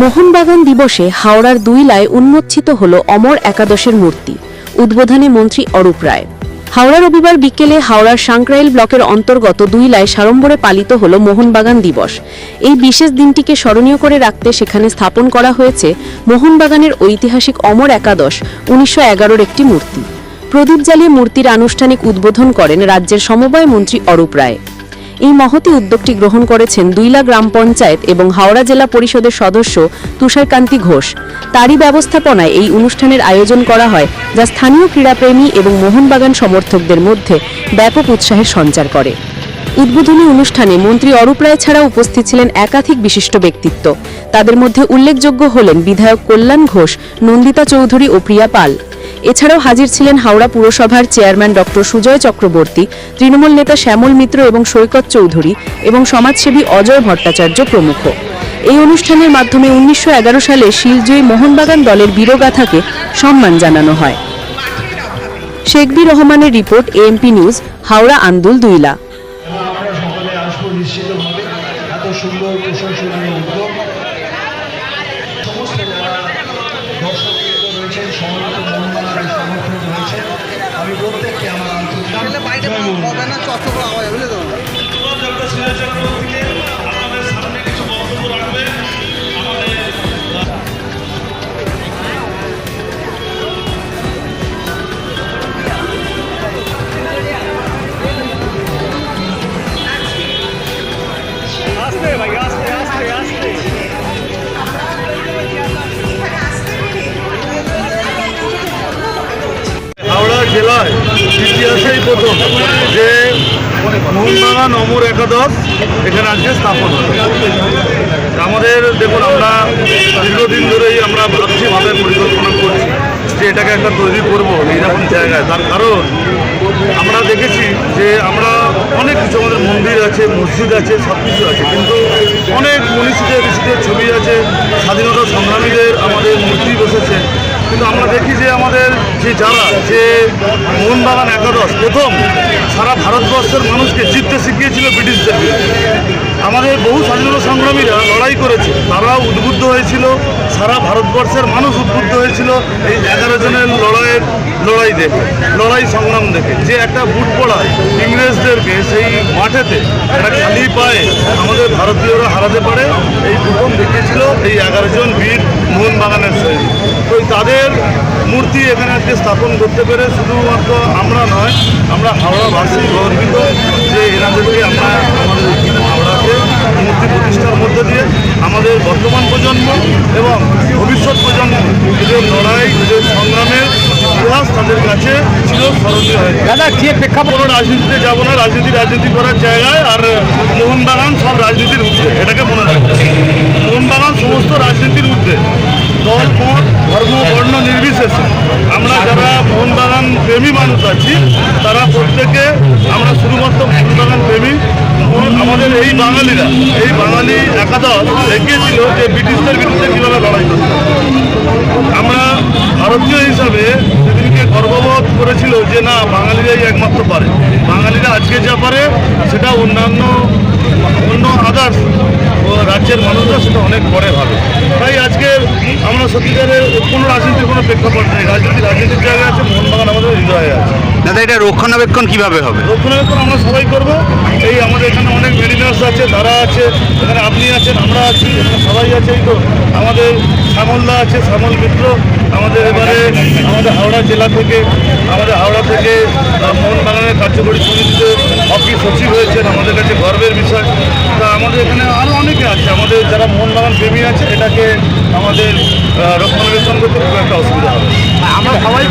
মোহনবাগান দিবসে হাওড়ার দুইলায় উন্মোচিত হল অমর একাদশের মূর্তি, উদ্বোধনে মন্ত্রী অরূপ রায়। হাওড়া রবিবার বিকেলে হাওড়ার সাংক্রাইল ব্লকের অন্তর্গত দুইলায় সাড়ম্বরে পালিত হল মোহনবাগান দিবস। এই বিশেষ দিনটিকে স্মরণীয় করে রাখতে সেখানে স্থাপন করা হয়েছে মোহনবাগানের ঐতিহাসিক অমর একাদশ, উনিশশো এগারোর একটি মূর্তি। প্রদীপ জ্বালিয়ে মূর্তির আনুষ্ঠানিক উদ্বোধন করেন রাজ্যের সমবায় মন্ত্রী অরূপ রায়। এই মহতি উদ্যোগটি গ্রহণ করেছেন দুইলা গ্রাম পঞ্চায়েত এবং হাওড়া জেলা পরিষদের সদস্য তুষারকান্তি ঘোষ। তারই ব্যবস্থাপনায় এই অনুষ্ঠানের আয়োজন করা হয়, যা স্থানীয় ক্রীড়াপ্রেমী এবং মোহনবাগান সমর্থকদের মধ্যে ব্যাপক উৎসাহের সঞ্চার করে। উদ্বোধনী অনুষ্ঠানে মন্ত্রী অরূপ রায় ছাড়া উপস্থিত ছিলেন একাধিক বিশিষ্ট ব্যক্তিত্ব। তাদের মধ্যে উল্লেখযোগ্য হলেন বিধায়ক কল্যাণ ঘোষ, নন্দিতা চৌধুরী ও প্রিয়া পাল। এছাড়াও হাজির ছিলেন হাওড়া পুরসভার চেয়ারম্যান ডক্টর সুজয় চক্রবর্তী, তৃণমূল নেতা শ্যামল মিত্র এবং সৈকত চৌধুরী এবং সমাজসেবী অজয় ভট্টাচার্য প্রমুখ। এই অনুষ্ঠানের মাধ্যমে উনিশশো এগারো সালে শিলজয়ী মোহনবাগান দলের বীরগাথাকে সম্মান জানানো হয়। শেখবি রহমানের report, AMP news, Howrah, Andul, Duila. সমস্ত সমর্থক রয়েছেন আমি প্রত্যেককে আমার আন্তরিক বাইরে হবে না চট্টগ্রাম আওয়াজ বুঝলে তো? হাওড়া প্রথম যে মোহনবাগান অমর একাদশ এখানে আজকে স্থাপন আমাদের দেখুন, আমরা দীর্ঘদিন ধরেই আমরা ভাবছি ভাবে পরিকল্পনা করছি যে এটাকে একটা তৈরি করব এইরকম জায়গায়। তার কারণ, আমরা দেখেছি যে আমরা অনেক কিছু, আমাদের মন্দির আছে, মসজিদ আছে সব কিছু আছে, কিন্তু অনেক মনীষীদের, ঋষিদের ছবি আছে, স্বাধীনতা সংগ্রামীদের আমাদের মূর্তি বসেছে। কিন্তু আমরা দেখি যে আমাদের যে যারা, যে মোহনবাগান একাদশ, প্রথম সারা ভারতবর্ষের মানুষকে জিততে শিখিয়েছিল ব্রিটিশদের আমাদের বহু স্বাধীনতা সংগ্রামীরা লড়াই করেছে। তারা উদ্বুদ্ধ হয়েছিল, সারা ভারতবর্ষের মানুষ উদ্বুদ্ধ হয়েছিল এই এগারো জনের লড়াইয়ের লড়াই দেখে, লড়াই সংগ্রাম দেখে। যে একটা বুট পড়ায় ইংরেজদেরকে সেই মাঠেতে একটা খালি পায়ে আমাদের ভারতীয়রা হারাতে পারে, এই প্রথম দেখিয়েছিল এই এগারো জন বীর মোহনবাগানের তাদের মূর্তি এখানে আজকে স্থাপন করতে পেরে শুধুমাত্র আমরা নয় আমরা হাওড়াবাসী গর্বিত যে এনাদেরকে আমরা আমাদের হাওড়াকে মূর্তি প্রতিষ্ঠার মধ্যে দিয়ে আমাদের বর্তমান প্রজন্ম এবং ভবিষ্যৎ প্রজন্ম এদের লড়াই এদের সংগ্রামের ইতিহাস তাদের কাছে ছিল স্মরণীয় হয়েছে দাদা যে প্রেক্ষাপট? রাজনীতিতে যাব না রাজনীতি রাজনীতি করার জায়গায় আর মোহনবাগান সব রাজনীতির ঊর্ধ্বে এটাকে মনে রাখতে হবে। মোহনবাগান সমস্ত রাজনীতির ঊর্ধ্বে। দল ধর্ম বর্ণ নির্বিশেষে আমরা যারা মোহনবাগান প্রেমী মানুষ আছি, তারা প্রত্যেকে আমরা শুধুমাত্র মোহনবাগান প্রেমী। আমাদের এই বাঙালিরা, এই বাঙালি একাদশ দেখিয়েছিল যে ব্রিটিশদের বিরুদ্ধে কীভাবে লড়াই করতে আমরা ভারতীয় হিসাবে সেদিনকে গর্ববোধ করেছিল যে না, বাঙালিরাই একমাত্র পারে। বাঙালিরা আজকে যা পারে, সেটা অন্যান্য অন্য আদার্স রাজ্যের মানুষরা সেটা অনেক পরে ভাবে। তাই আজকে সত্যিকারের কোনো রাজনীতির কোনো প্রেক্ষাপট নেই। রাজনীতি রাজনীতির জায়গায় আছে মোহনবাগান আমাদের হৃদয়ে আছে। দাদা এটা রক্ষণাবেক্ষণ কীভাবে হবে? রক্ষণাবেক্ষণ আমরা সবাই করব। এই আমাদের এখানে অনেক মেরিনার্স আছে তারা আছে এখানে আপনি আছেন আমরা আছি সবাই আছে এই তো। আমাদের শ্যামলদা আছে শ্যামল মিত্র। আমাদের এবারে আমাদের হাওড়া জেলা থেকে আমাদের হাওড়া থেকে মোহনবাগানের কার্যকরী সমিতিতে হকি সচিব হয়েছেন আমাদের কাছে গর্বের বিষয়। তা আমাদের যারা মোহনবাগান প্রেমী আছে, এটাকে আমাদের রক্ষণাবেক্ষণ করতে খুব একটা অসুবিধা হবে। আমরা সবাই